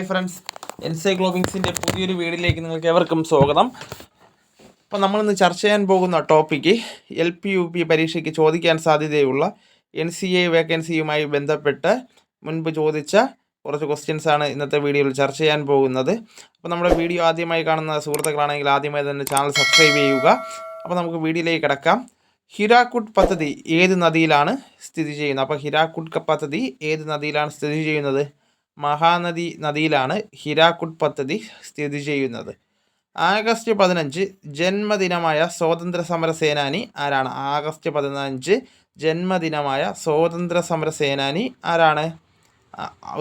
Hi friends എൻസൈക്ലോബിങ്സിന്റെ പുതിയൊരു വീഡിയോയിലേക്ക് നിങ്ങൾക്ക് എവർക്കും സ്വാഗതം. അപ്പോൾ നമ്മളിന്ന് ചർച്ച ചെയ്യാൻ പോകുന്ന topic L P U P പരീക്ഷയ്ക്ക് ചോദിക്കാൻ സാധ്യതയുള്ള എൻ സി എ വേക്കൻസിയുമായി ബന്ധപ്പെട്ട് മുൻപ് ചോദിച്ച കുറച്ച് ക്വസ്റ്റ്യൻസ് ആണ് ഇന്നത്തെ വീഡിയോയിൽ ചർച്ച ചെയ്യാൻ പോകുന്നത്. അപ്പോൾ നമ്മുടെ വീഡിയോ ആദ്യമായി കാണുന്ന സുഹൃത്തുക്കളാണെങ്കിൽ ആദ്യമായി തന്നെ ചാനൽ സബ്സ്ക്രൈബ് ചെയ്യുക. അപ്പോൾ നമുക്ക് വീഡിയോയിലേക്ക് കിടക്കാം. ഹിരാക്കുഡ് പദ്ധതി ഏത് നദിയിലാണ് സ്ഥിതി ചെയ്യുന്നത്? അപ്പോൾ ഹിരാക്കുഡ് പദ്ധതി ഏത് നദിയിലാണ് സ്ഥിതി ചെയ്യുന്നത്? മഹാനദി നദിയിലാണ് ഹിരാക്കുഡ് പദ്ധതി സ്ഥിതി ചെയ്യുന്നത്. ആഗസ്റ്റ് പതിനഞ്ച് ജന്മദിനമായ സ്വാതന്ത്ര്യ സമര സേനാനി ആരാണ്? ആഗസ്റ്റ് പതിനഞ്ച് ജന്മദിനമായ സ്വാതന്ത്ര്യ സമര സേനാനി ആരാണ്?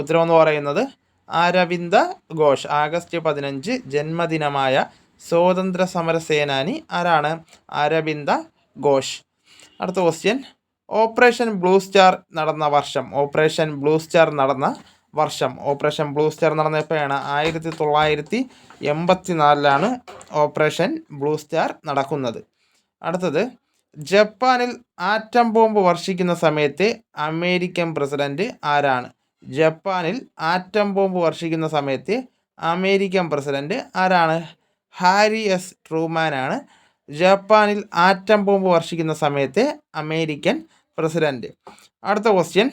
ഉത്തരം എന്ന് പറയുന്നത് അരവിന്ദ ഘോഷ്. ആഗസ്റ്റ് പതിനഞ്ച് ജന്മദിനമായ സ്വാതന്ത്ര്യ സമര സേനാനി ആരാണ്? അരവിന്ദ ഘോഷ്. അടുത്ത ക്വസ്റ്റ്യൻ ഓപ്പറേഷൻ ബ്ലൂ സ്റ്റാർ നടന്ന വർഷം. ഓപ്പറേഷൻ ബ്ലൂ സ്റ്റാർ നടന്ന വർഷം. ഓപ്പറേഷൻ ബ്ലൂ സ്റ്റാർ നടന്ന എപ്പോഴാണ് ആയിരത്തി തൊള്ളായിരത്തി എൺപത്തി നാലിലാണ് ഓപ്പറേഷൻ ബ്ലൂ സ്റ്റാർ നടക്കുന്നത്. അടുത്തത് ജപ്പാനിൽ ആറ്റം ബോംബ് വർഷിക്കുന്ന സമയത്ത് അമേരിക്കൻ പ്രസിഡന്റ് ആരാണ്? ജപ്പാനിൽ ആറ്റം ബോംബ് വർഷിക്കുന്ന സമയത്ത് അമേരിക്കൻ പ്രസിഡന്റ് ആരാണ്? Harry S. ട്രൂമാനാണ് ജപ്പാനിൽ ആറ്റം ബോംബ് വർഷിക്കുന്ന സമയത്ത് അമേരിക്കൻ പ്രസിഡന്റ് അടുത്ത ക്വസ്റ്റ്യൻ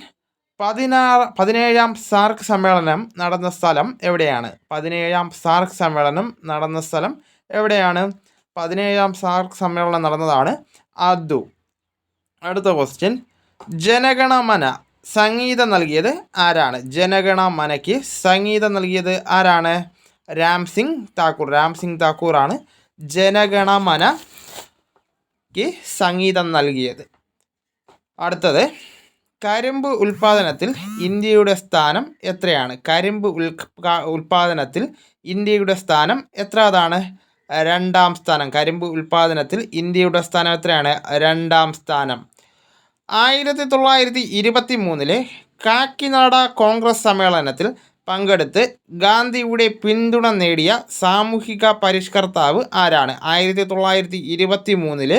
പതിനാറ് പതിനേഴാം സാർക്ക് സമ്മേളനം നടന്ന സ്ഥലം എവിടെയാണ്? പതിനേഴാം സാർക്ക് സമ്മേളനം നടന്ന സ്ഥലം എവിടെയാണ്? പതിനേഴാം സാർക്ക് സമ്മേളനം നടന്നതാണ് അദു അടുത്ത ക്വസ്റ്റ്യൻ ജനഗണമന സംഗീതം നൽകിയത് ആരാണ്? ജനഗണമനയ്ക്ക് സംഗീതം നൽകിയത് ആരാണ്? രാം സിംഗ് താക്കൂർ. രാം സിംഗ് താക്കൂറാണ് ജനഗണമനയ്ക്ക് സംഗീതം നൽകിയത്. അടുത്തത്. കരിമ്പ് ഉൽപാദനത്തിൽ ഇന്ത്യയുടെ സ്ഥാനം എത്രയാണ്? കരിമ്പ് ഉൽ ഉൽപാദനത്തിൽ ഇന്ത്യയുടെ സ്ഥാനം എത്രാതാണ് രണ്ടാം സ്ഥാനം. കരിമ്പ് ഉൽപാദനത്തിൽ ഇന്ത്യയുടെ സ്ഥാനം എത്രയാണ്? രണ്ടാം സ്ഥാനം. ആയിരത്തി തൊള്ളായിരത്തി ഇരുപത്തി മൂന്നിലെ കാക്കിനാട കോൺഗ്രസ് സമ്മേളനത്തിൽ പങ്കെടുത്ത് ഗാന്ധിയുടെ പിന്തുണ നേടിയ സാമൂഹിക പരിഷ്കർത്താവ് ആരാണ്? ആയിരത്തി തൊള്ളായിരത്തി ഇരുപത്തി മൂന്നിൽ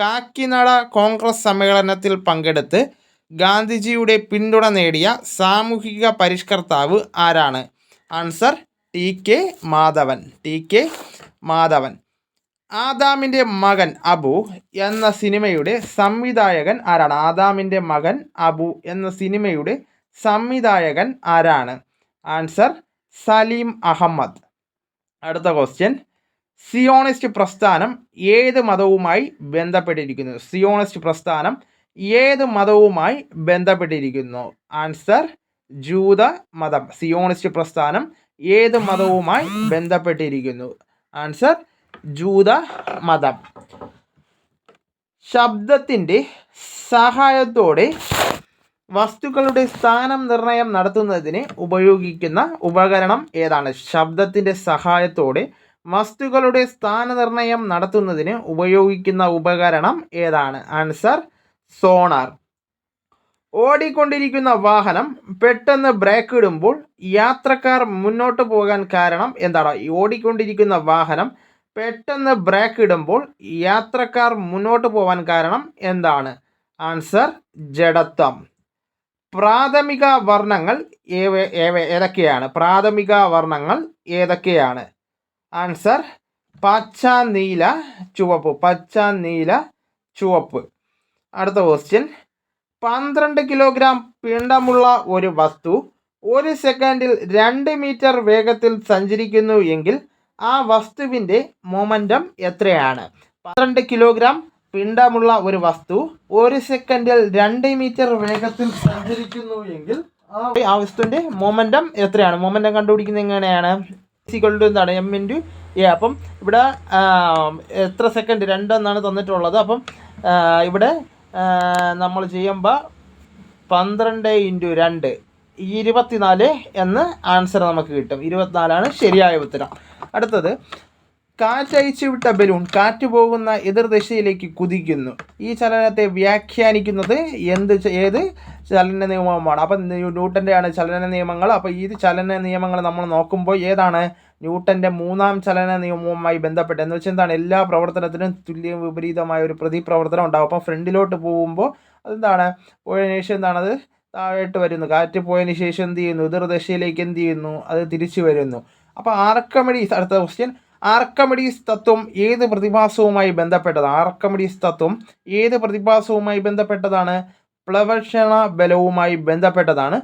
കാക്കിനാട കോൺഗ്രസ് സമ്മേളനത്തിൽ പങ്കെടുത്ത് ഗാന്ധിജിയുടെ പിന്തുണ നേടിയ സാമൂഹിക പരിഷ്കർത്താവ് ആരാണ്? Answer T K Madhavan. T K Madhavan. ആദാമിന്റെ മകൻ അബു എന്ന സിനിമയുടെ സംവിധായകൻ ആരാണ്? ആദാമിന്റെ മകൻ അബു എന്ന സിനിമയുടെ സംവിധായകൻ ആരാണ്? ആൻസർ സലീം അഹമ്മദ്. അടുത്ത ക്വസ്റ്റ്യൻ. സിയോണിസ്റ്റ് പ്രസ്ഥാനം ഏത് മതവുമായി ബന്ധപ്പെട്ടിരിക്കുന്നു? സിയോണിസ്റ്റ് പ്രസ്ഥാനം ഏത് മതവുമായി ബന്ധപ്പെട്ടിരിക്കുന്നു? ആൻസർ ജൂത മതം സിയോണിസ്റ്റ് പ്രസ്ഥാനം ഏത് മതവുമായി ബന്ധപ്പെട്ടിരിക്കുന്നു? ആൻസർ ജൂത മതം. ശബ്ദത്തിന്റെ സഹായത്തോടെ വസ്തുക്കളുടെ സ്ഥാനം നിർണയം നടത്തുന്നതിന് ഉപയോഗിക്കുന്ന ഉപകരണം ഏതാണ്? ശബ്ദത്തിന്റെ സഹായത്തോടെ വസ്തുക്കളുടെ സ്ഥാനനിർണയം നടത്തുന്നതിന് ഉപയോഗിക്കുന്ന ഉപകരണം ഏതാണ്? Answer sonar. ഓടിക്കൊണ്ടിരിക്കുന്ന വാഹനം പെട്ടെന്ന് ബ്രേക്ക് ഇടുമ്പോൾ യാത്രക്കാർ മുന്നോട്ട് പോകാൻ കാരണം എന്താണ്? ഓടിക്കൊണ്ടിരിക്കുന്ന വാഹനം പെട്ടെന്ന് ബ്രേക്ക് ഇടുമ്പോൾ യാത്രക്കാർ മുന്നോട്ട് പോകാൻ കാരണം എന്താണ്? ആൻസർ ജഡത്വം. പ്രാഥമിക വർണങ്ങൾ ഏതൊക്കെയാണ്? പ്രാഥമിക വർണങ്ങൾ ഏതൊക്കെയാണ്? ആൻസർ പച്ച നീല ചുവപ്പ്. പച്ച നീല ചുവപ്പ്. അടുത്ത ക്വസ്റ്റ്യൻ പന്ത്രണ്ട് കിലോഗ്രാം പിണ്ഡമുള്ള ഒരു വസ്തു ഒരു സെക്കൻഡിൽ രണ്ട് മീറ്റർ വേഗത്തിൽ സഞ്ചരിക്കുന്നു എങ്കിൽ ആ വസ്തുവിന്റെ മൊമെന്റം എത്രയാണ്? പന്ത്രണ്ട് കിലോഗ്രാം പിണ്ഡമുള്ള ഒരു വസ്തു ഒരു സെക്കൻഡിൽ രണ്ട് മീറ്റർ വേഗത്തിൽ സഞ്ചരിക്കുന്നു എങ്കിൽ ആ വസ്തുവിന്റെ മൊമെന്റം എത്രയാണ്? മൊമെന്റം കണ്ടുപിടിക്കുന്നത് എങ്ങനെയാണ്? സിക്വൽ എന്താണ്? എം ഇന്റു എ അപ്പം ഇവിടെ എത്ര സെക്കൻഡ് രണ്ടെന്നാണ് തന്നിട്ടുള്ളത്. അപ്പം ഇവിടെ നമ്മൾ ചെയ്യുമ്പോൾ പന്ത്രണ്ട് ഇന്റു രണ്ട് ഇരുപത്തിനാല് എന്ന് ആൻസർ നമുക്ക് കിട്ടും. ഇരുപത്തിനാലാണ് ശരിയായ ഉത്തരം. അടുത്തത് കാറ്റയച്ചു വിട്ട ബലൂൺ കാറ്റ് പോകുന്ന എതിർദിശയിലേക്ക് കുതിക്കുന്നു. ഈ ചലനത്തെ വ്യാഖ്യാനിക്കുന്നത് എന്ത് ഏത് ചലന നിയമമാണ്? അപ്പം ന്യൂട്ടന്റെ ആണ് ചലന നിയമങ്ങൾ. അപ്പോൾ ഈ ചലന നിയമങ്ങൾ നമ്മൾ നോക്കുമ്പോൾ ഏതാണ്? ന്യൂട്ടന്റെ മൂന്നാം ചലന നിയമവുമായി ബന്ധപ്പെട്ട്. എന്ന് വെച്ചാൽ എന്താണ്? എല്ലാ പ്രവർത്തനത്തിനും തുല്യ വിപരീതമായ ഒരു പ്രതിപ്രവർത്തനം ഉണ്ടാകും അപ്പോൾ ഫ്രണ്ടിലോട്ട് പോകുമ്പോൾ അതെന്താണ്? പോയതിനു ശേഷം എന്താണത് താഴോട്ട് വരുന്നു. കാറ്റ് പോയതിന് ശേഷം എന്ത് ചെയ്യുന്നു? എതിർദശയിലേക്ക് എന്ത് ചെയ്യുന്നു? അത് തിരിച്ചു വരുന്നു. അപ്പോൾ ആർക്കമിഡീസ് അടുത്ത ക്വസ്റ്റ്യൻ ആർക്കമിഡീസ് തത്വം ഏത് പ്രതിഭാസവുമായി ബന്ധപ്പെട്ടതാണ്? ആർക്കമിഡീസ് തത്വം ഏത് പ്രതിഭാസവുമായി ബന്ധപ്പെട്ടതാണ്? പ്ലവക്ഷണ ബലവുമായി ബന്ധപ്പെട്ടതാണ്.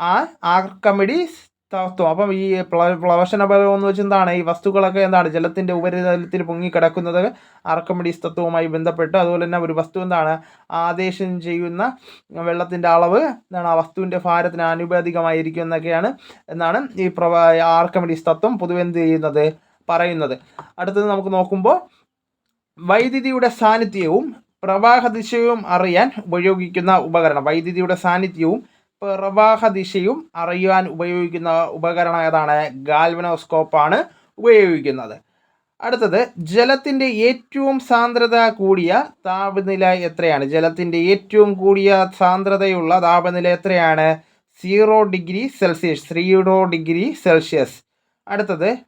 ആ ആർക്കമിഡീസ് തത്വം അപ്പം ഈ പ്ല- പ്ലവശന ബലം എന്ന് വെച്ചാൽ എന്താണ് ഈ വസ്തുക്കളൊക്കെ എന്താണ് ജലത്തിന്റെ ഉപരിതലത്തിൽ പൊങ്ങിക്കിടക്കുന്നത് ആർക്കമിഡീസ് തത്വവുമായി ബന്ധപ്പെട്ട്. അതുപോലെ തന്നെ ഒരു വസ്തു എന്താണ്? ആദേശം ചെയ്യുന്ന വെള്ളത്തിന്റെ അളവ് എന്താണ്? ആ വസ്തുവിന്റെ ഭാരത്തിന് ആനുപാതികമായിരിക്കും എന്നൊക്കെയാണ് എന്നാണ് ഈ പ്രവ ആർക്കമിഡീസ് തത്വം പൊതുവെ എന്ത് ചെയ്യുന്നത്? പറയുന്നത്. അടുത്തത് നമുക്ക് നോക്കുമ്പോൾ വൈദ്യുതിയുടെ സാന്നിധ്യവും പ്രവാഹ ദിശയും അറിയാൻ ഉപയോഗിക്കുന്ന ഉപകരണം. വൈദ്യുതിയുടെ സാന്നിധ്യവും പ്രവാഹ ദിശയും അറിയുവാൻ ഉപയോഗിക്കുന്ന ഉപകരണം ഏതാണ്? ഗാൽവനോസ്കോപ്പാണ് ഉപയോഗിക്കുന്നത്. അടുത്തത് ജലത്തിന്റെ ഏറ്റവും സാന്ദ്രത കൂടിയ താപനില എത്രയാണ്? ജലത്തിന്റെ ഏറ്റവും കൂടിയ സാന്ദ്രതയുള്ള താപനില എത്രയാണ്? Zero degree Celsius zero degree Celsius. അടുത്തത്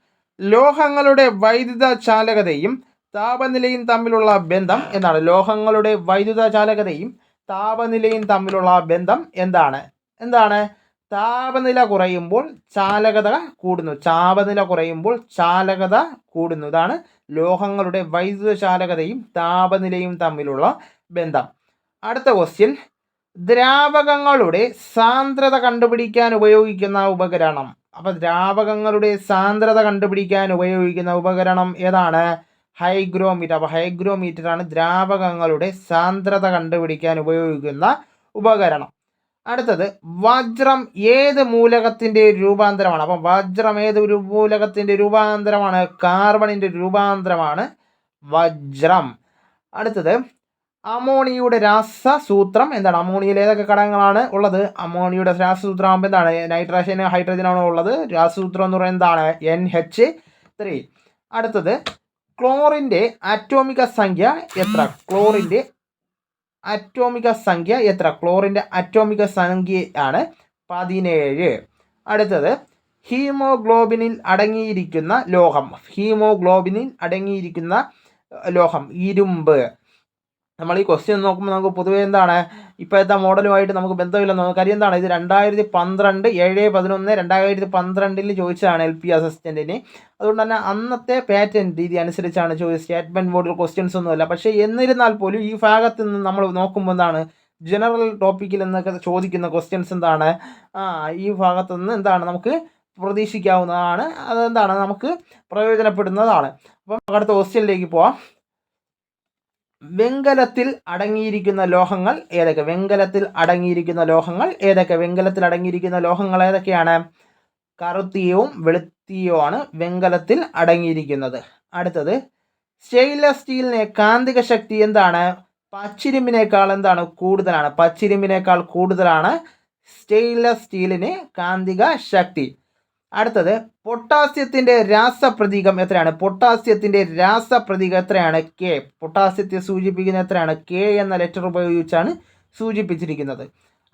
ലോഹങ്ങളുടെ വൈദ്യുത ചാലകതയും താപനിലയും തമ്മിലുള്ള ബന്ധം എന്താണ്? ലോഹങ്ങളുടെ വൈദ്യുത ചാലകതയും താപനിലയും തമ്മിലുള്ള ബന്ധം എന്താണ്? എന്താണ്? താപനില കുറയുമ്പോൾ ചാലകത കൂടുന്നു. താപനില കുറയുമ്പോൾ ചാലകത കൂടുന്നു. ഇതാണ് ലോഹങ്ങളുടെ വൈദ്യുത ചാലകതയും താപനിലയും തമ്മിലുള്ള ബന്ധം. അടുത്ത ക്വസ്റ്റ്യൻ ദ്രാവകങ്ങളുടെ സാന്ദ്രത കണ്ടുപിടിക്കാൻ ഉപയോഗിക്കുന്ന ഉപകരണം. അപ്പോൾ ദ്രാവകങ്ങളുടെ സാന്ദ്രത കണ്ടുപിടിക്കാൻ ഉപയോഗിക്കുന്ന ഉപകരണം ഏതാണ്? ഹൈഗ്രോമീറ്റർ. അപ്പോൾ ഹൈഗ്രോമീറ്റർ ആണ് ദ്രാവകങ്ങളുടെ സാന്ദ്രത കണ്ടുപിടിക്കാൻ ഉപയോഗിക്കുന്ന ഉപകരണം. അടുത്തത് വജ്രം ഏത് മൂലകത്തിന്റെ രൂപാന്തരമാണ്? അപ്പം വജ്രം ഏത് ഒരു മൂലകത്തിന്റെ രൂപാന്തരമാണ്? കാർബണിന്റെ രൂപാന്തരമാണ് വജ്രം. അടുത്തത് അമോണിയയുടെ രാസസൂത്രം എന്താണ്? അമോണിയയിൽ ഏതൊക്കെ ഘടകങ്ങളാണ് ഉള്ളത്? അമോണിയയുടെ രാസസൂത്രം ആകുമ്പോൾ എന്താണ്? നൈട്രജൻ ആണ് ഉള്ളത്? രാസസൂത്രം എന്ന് പറയുന്നത് എന്താണ്? എൻ എച്ച് ത്രീ അടുത്തത് ക്ലോറിന്റെ ആറ്റോമിക സംഖ്യ എത്ര? ക്ലോറിന്റെ അറ്റോമിക സംഖ്യ എത്ര? ക്ലോറിന്റെ അറ്റോമിക സംഖ്യ ആണ് പതിനേഴ്. അടുത്തത് ഹീമോഗ്ലോബിനിൽ അടങ്ങിയിരിക്കുന്ന ലോഹം. ഹീമോഗ്ലോബിനിൽ അടങ്ങിയിരിക്കുന്ന ലോഹം ഇരുമ്പ്. നമ്മൾ ഈ ക്വസ്റ്റ്യൻ നോക്കുമ്പോൾ നമുക്ക് പൊതുവേ എന്താണ്? ഇപ്പോഴത്തെ മോഡലുമായിട്ട് നമുക്ക് ബന്ധമില്ലെന്ന് നമുക്ക് കാര്യം എന്താണ്? ഇത് രണ്ടായിരത്തി പന്ത്രണ്ട് ഏഴ് പതിനൊന്ന് രണ്ടായിരത്തി പന്ത്രണ്ടിൽ ചോദിച്ചതാണ് എൽ പി അസിസ്റ്റന്റിന് അതുകൊണ്ട് തന്നെ അന്നത്തെ പാറ്റേൺ രീതി അനുസരിച്ചാണ് ചോദിച്ചത്. സ്റ്റേറ്റ്മെന്റ് ബോർഡിൽ ക്വസ്റ്റ്യൻസ് ഒന്നുമില്ല. പക്ഷേ എന്നിരുന്നാൽ പോലും ഈ ഭാഗത്ത് നിന്ന് നമ്മൾ നോക്കുമ്പോൾ എന്താണ്? ജനറൽ ടോപ്പിക്കിൽ നിന്നൊക്കെ ചോദിക്കുന്ന ക്വസ്റ്റ്യൻസ് എന്താണ്? ഈ ഭാഗത്തു നിന്ന് എന്താണ് നമുക്ക് പ്രതീക്ഷിക്കാവുന്നതാണ്. അതെന്താണ്? നമുക്ക് പ്രയോജനപ്പെടുന്നതാണ്. അപ്പം അടുത്ത ക്വസ്റ്റ്യനിലേക്ക് പോവാം. വെങ്കലത്തിൽ അടങ്ങിയിരിക്കുന്ന ലോഹങ്ങൾ ഏതൊക്കെ? വെങ്കലത്തിൽ അടങ്ങിയിരിക്കുന്ന ലോഹങ്ങൾ ഏതൊക്കെ? വെങ്കലത്തിൽ അടങ്ങിയിരിക്കുന്ന ലോഹങ്ങൾ ഏതൊക്കെയാണ്? കറുത്തിയവും ആണ് വെങ്കലത്തിൽ അടങ്ങിയിരിക്കുന്നത്. അടുത്തത് സ്റ്റെയിൻലെസ് സ്റ്റീലിനെ കാന്തിക ശക്തി എന്താണ്? പച്ചിരുമ്പിനേക്കാൾ എന്താണ് കൂടുതലാണ്? പച്ചിരുമ്പിനേക്കാൾ കൂടുതലാണ് സ്റ്റെയിൻലെസ് സ്റ്റീലിന് കാന്തിക ശക്തി. അടുത്തത് പൊട്ടാസ്യത്തിന്റെ രാസപ്രതീകം എത്രയാണ്? പൊട്ടാസ്യത്തിന്റെ രാസപ്രതീകം എത്രയാണ്? കെ പൊട്ടാസ്യത്തെ സൂചിപ്പിക്കുന്ന എത്രയാണ്? കെ എന്ന ലെറ്റർ ഉപയോഗിച്ചാണ് സൂചിപ്പിച്ചിരിക്കുന്നത്.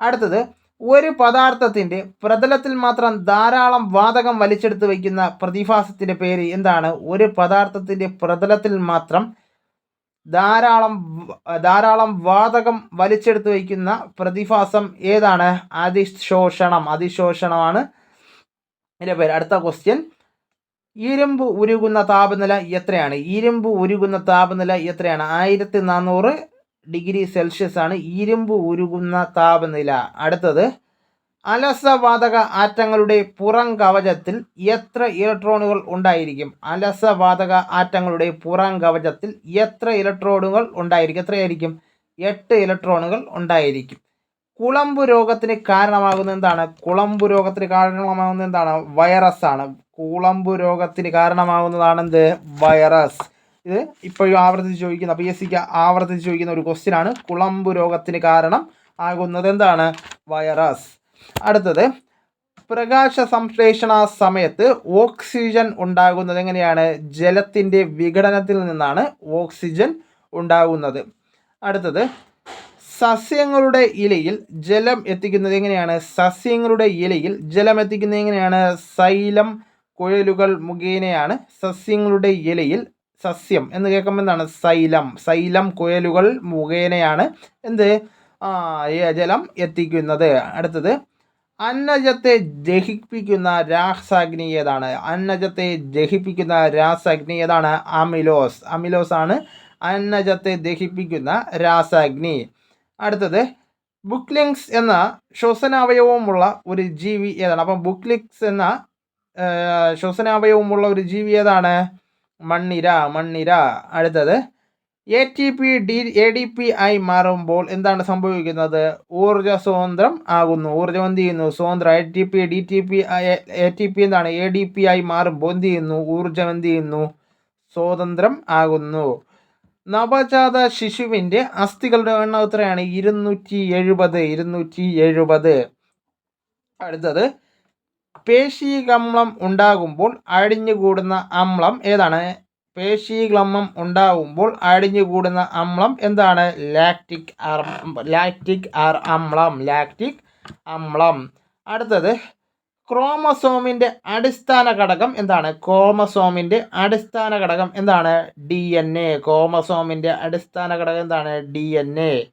അടുത്തത് ഒരു പദാർത്ഥത്തിന്റെ പ്രതലത്തിൽ മാത്രം ധാരാളം വാതകം വലിച്ചെടുത്ത് വയ്ക്കുന്ന പ്രതിഭാസത്തിന്റെ പേര് എന്താണ്? ഒരു പദാർത്ഥത്തിന്റെ പ്രതലത്തിൽ മാത്രം ധാരാളം ധാരാളം വാതകം വലിച്ചെടുത്ത് വയ്ക്കുന്ന പ്രതിഭാസം ഏതാണ്? അതിശോഷണം. അതിശോഷണമാണ് ഇതിന്റെ പേര്. അടുത്ത ക്വസ്റ്റ്യൻ ഇരുമ്പ് ഉരുകുന്ന താപനില എത്രയാണ്? ഇരുമ്പ് ഉരുകുന്ന താപനില എത്രയാണ്? ആയിരത്തി നാനൂറ് ഡിഗ്രി സെൽഷ്യസ് ആണ് ഇരുമ്പ് ഉരുകുന്ന താപനില. അടുത്തത് അലസവാതക ആറ്റങ്ങളുടെ പുറം കവചത്തിൽ എത്ര ഇലക്ട്രോണുകൾ ഉണ്ടായിരിക്കും? അലസവാതക ആറ്റങ്ങളുടെ പുറം കവചത്തിൽ എത്ര ഇലക്ട്രോണുകൾ ഉണ്ടായിരിക്കും? എത്രയായിരിക്കും? എട്ട് ഇലക്ട്രോണുകൾ ഉണ്ടായിരിക്കും. കുളമ്പ് രോഗത്തിന് കാരണമാകുന്ന എന്താണ്? കുളമ്പു രോഗത്തിന് കാരണമാകുന്ന എന്താണ്? വൈറസ് ആണ്. കുളമ്പു രോഗത്തിന് കാരണമാകുന്നതാണ് എന്ത്? വൈറസ് ഇത് ഇപ്പോഴും ആവർത്തിച്ച് ചോദിക്കുന്ന പി എസ് സിക്ക് ആവർത്തിച്ച് ചോദിക്കുന്ന ഒരു ക്വസ്റ്റ്യൻ ആണ്. കുളമ്പു രോഗത്തിന് കാരണം ആകുന്നത് എന്താണ്? വൈറസ് അടുത്തത് പ്രകാശ സംശ്ലേഷണ സമയത്ത് ഓക്സിജൻ ഉണ്ടാകുന്നത് എങ്ങനെയാണ്? ജലത്തിന്റെ വിഘടനത്തിൽ നിന്നാണ് ഓക്സിജൻ ഉണ്ടാകുന്നത്. അടുത്തത് സസ്യങ്ങളുടെ ഇലയിൽ ജലം എത്തിക്കുന്നത് എങ്ങനെയാണ്? സസ്യങ്ങളുടെ ഇലയിൽ ജലം എത്തിക്കുന്നത് എങ്ങനെയാണ്? സൈലം കുഴലുകൾ മുഖേനയാണ് സസ്യങ്ങളുടെ ഇലയിൽ സസ്യം. എന്ന് കേൾക്കുമ്പോൾ എന്താണ്? സൈലം. സൈലം കുഴലുകൾ മുഖേനയാണ് എന്ത്? ജലം എത്തിക്കുന്നത്. അടുത്തത് അന്നജത്തെ ദഹിപ്പിക്കുന്ന രാസാഗ്നി ഏതാണ്? അന്നജത്തെ ദഹിപ്പിക്കുന്ന രാസാഗ്നി ഏതാണ്? അമിലോസ്. അമിലോസ് ആണ് അന്നജത്തെ ദഹിപ്പിക്കുന്ന രാസാഗ്നി. അടുത്തത് ബുക്ലിങ്സ് എന്ന ശ്വസനാവയവമുള്ള ഒരു ജീവി ഏതാണ്? അപ്പം ബുക്ക്ലിങ്സ് എന്ന ശ്വസനാവയവമുള്ള ഒരു ജീവി ഏതാണ്? മണ്ണിര മണ്ണിര. അടുത്തത് A T P D A D P ആയി മാറുമ്പോൾ എന്താണ് സംഭവിക്കുന്നത്? ഊർജ സ്വതന്ത്രം ആകുന്നു. ഊർജം എന്ത് ചെയ്യുന്നു? സ്വതന്ത്രം A T P D T P A T P എന്താണ്? എ ഡി പി ആയി മാറുമ്പോൾ എന്ത് ചെയ്യുന്നു? ഊർജം എന്ത് ചെയ്യുന്നു? സ്വതന്ത്രം ആകുന്നു. നവജാത ശിശുവിന്റെ അസ്ഥികളുടെ എണ്ണം എത്രയാണ്? ഇരുന്നൂറ്റി എഴുപത് ഇരുന്നൂറ്റി എഴുപത് അടുത്തത് പേശീകമ്ലം ഉണ്ടാകുമ്പോൾ അടിഞ്ഞുകൂടുന്ന അമ്ലം ഏതാണ്? പേശീകമ്ലം ഉണ്ടാകുമ്പോൾ അടിഞ്ഞുകൂടുന്ന അമ്ലം എന്താണ്? ലാക്റ്റിക് ആർ ലാക്റ്റിക് ആർ അമ്ലം ലാക്റ്റിക് അമ്ലം. അടുത്തത് ക്രോമസോമിന്റെ അടിസ്ഥാന ഘടകം എന്താണ്? ക്രോമസോമിന്റെ അടിസ്ഥാന ഘടകം എന്താണ്? D N A. ക്രോമസോമിന്റെ അടിസ്ഥാന ഘടകം എന്താണ്? D N A.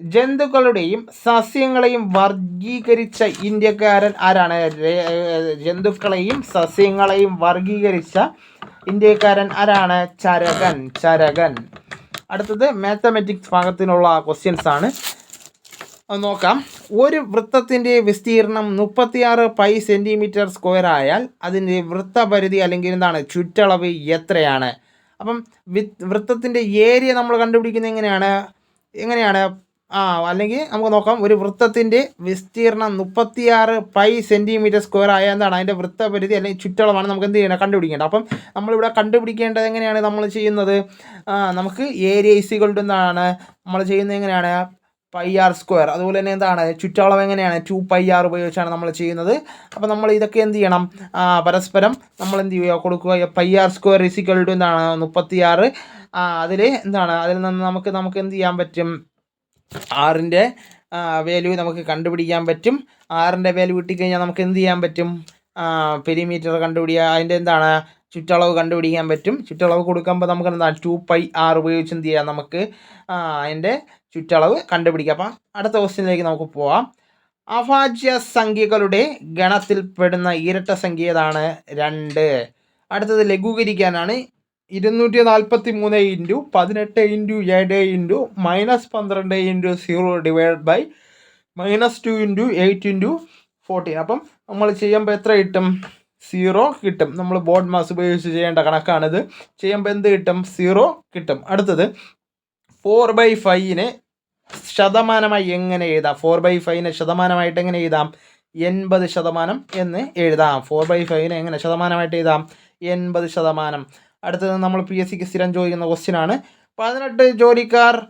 ജന്തുക്കളുടെയും സസ്യങ്ങളെയും വർഗീകരിച്ച ഇന്ത്യക്കാരൻ ആരാണ്? ജന്തുക്കളെയും സസ്യങ്ങളെയും വർഗീകരിച്ച ഇന്ത്യക്കാരൻ ആരാണ്? ചരകൻ ചരകൻ. അടുത്തത് മാത്തമെറ്റിക്സ് ഭാഗത്തിനുള്ള ക്വസ്റ്റ്യൻസ് ആണ്. നോക്കാം. ഒരു വൃത്തത്തിന്റെ വിസ്തീർണം മുപ്പത്തിയാറ് പൈ സെന്റിമീറ്റർ സ്ക്വയർ ആയാൽ അതിന്റെ വൃത്തപരിധി അല്ലെങ്കിൽ എന്താണ് ചുറ്റളവ് എത്രയാണ്? അപ്പം വൃത്തത്തിന്റെ ഏരിയ നമ്മൾ കണ്ടുപിടിക്കുന്നത് എങ്ങനെയാണ്? എങ്ങനെയാണ്? ആ അല്ലെങ്കിൽ നമുക്ക് നോക്കാം. ഒരു വൃത്തത്തിന്റെ വിസ്തീർണം മുപ്പത്തിയാറ് പൈ സെന്റിമീറ്റർ സ്ക്വയർ ആയ എന്താണ്? അതിന്റെ വൃത്തപരിധി അല്ലെങ്കിൽ ചുറ്റളവാണ് നമുക്ക് എന്ത് ചെയ്യണം കണ്ടുപിടിക്കേണ്ടത്. അപ്പം നമ്മളിവിടെ കണ്ടുപിടിക്കേണ്ടത് എങ്ങനെയാണ് നമ്മൾ ചെയ്യുന്നത്? നമുക്ക് ഏരിയ ഇസികളുടെ എന്താണ്? നമ്മൾ ചെയ്യുന്നത് എങ്ങനെയാണ്? Pi R square. അതുപോലെ തന്നെ എന്താണ്? ചുറ്റളവ് എങ്ങനെയാണ്? ടു പൈ ആർ ഉപയോഗിച്ചാണ് നമ്മൾ ചെയ്യുന്നത്. അപ്പോൾ നമ്മൾ ഇതൊക്കെ എന്ത് ചെയ്യണം? പരസ്പരം നമ്മൾ എന്ത് ചെയ്യുക? കൊടുക്കുക. Pi R square is equal to എന്താണ്? മുപ്പത്തി ആറ് അതിൽ എന്താണ്? അതിൽ നിന്ന് നമുക്ക് നമുക്ക് എന്ത് ചെയ്യാൻ പറ്റും? ആറിന്റെ വാല്യൂ നമുക്ക് കണ്ടുപിടിക്കാൻ പറ്റും. ആറിന്റെ വാല്യൂ കിട്ടിക്കഴിഞ്ഞാൽ നമുക്ക് എന്ത് ചെയ്യാൻ പറ്റും? പെരിമീറ്റർ കണ്ടുപിടിക്കുക. അതിന്റെ എന്താണ്? ചുറ്റളവ് കണ്ടുപിടിക്കാൻ പറ്റും. ചുറ്റളവ് കൊടുക്കുമ്പോൾ നമുക്ക് എന്താണ്? ടു പൈ ആർ ഉപയോഗിച്ച് എന്ത് ചെയ്യാം? നമുക്ക് അതിന്റെ ചുറ്റളവ് കണ്ടുപിടിക്കാം. അപ്പം അടുത്ത ക്വസ്റ്റ്യനിലേക്ക് നമുക്ക് പോവാം. അഭാജ്യ സംഖ്യകളുടെ ഗണത്തിൽപ്പെടുന്ന ഇരട്ട സംഖ്യ ഏതാണ്? രണ്ട്. അടുത്തത് ലഘൂകരിക്കാനാണ്. ഇരുന്നൂറ്റി നാൽപ്പത്തി മൂന്ന് ഇന്റു പതിനെട്ട് ഇന്റു ഏഴ് ഇന്റു മൈനസ് പന്ത്രണ്ട് into zero divide by minus two into eight into fourteen. അപ്പം നമ്മൾ ചെയ്യുമ്പോൾ എത്ര കിട്ടും? സീറോ കിട്ടും. നമ്മൾ ബോർഡ് മാസ് ഉപയോഗിച്ച് ചെയ്യേണ്ട കണക്കാണിത്. ചെയ്യുമ്പോൾ എന്ത് കിട്ടും? സീറോ കിട്ടും. അടുത്തത് ഫോർ ബൈ ഫൈവിനെ ശതമാനമായി എങ്ങനെ എഴുതാം? ഫോർ ബൈ ഫൈവിനെ ശതമാനമായിട്ട് എങ്ങനെ എഴുതാം? എൺപത് ശതമാനം എന്ന് എഴുതാം. ഫോർ ബൈ ഫൈവിനെ എങ്ങനെ ശതമാനമായിട്ട് എഴുതാം? എൺപത് ശതമാനം. അടുത്തത് നമ്മൾ പി എസ് സിക്ക് സ്ഥിരം ചോദിക്കുന്ന ക്വസ്റ്റ്യൻ ആണ്. പതിനെട്ട് ജോലിക്കാർ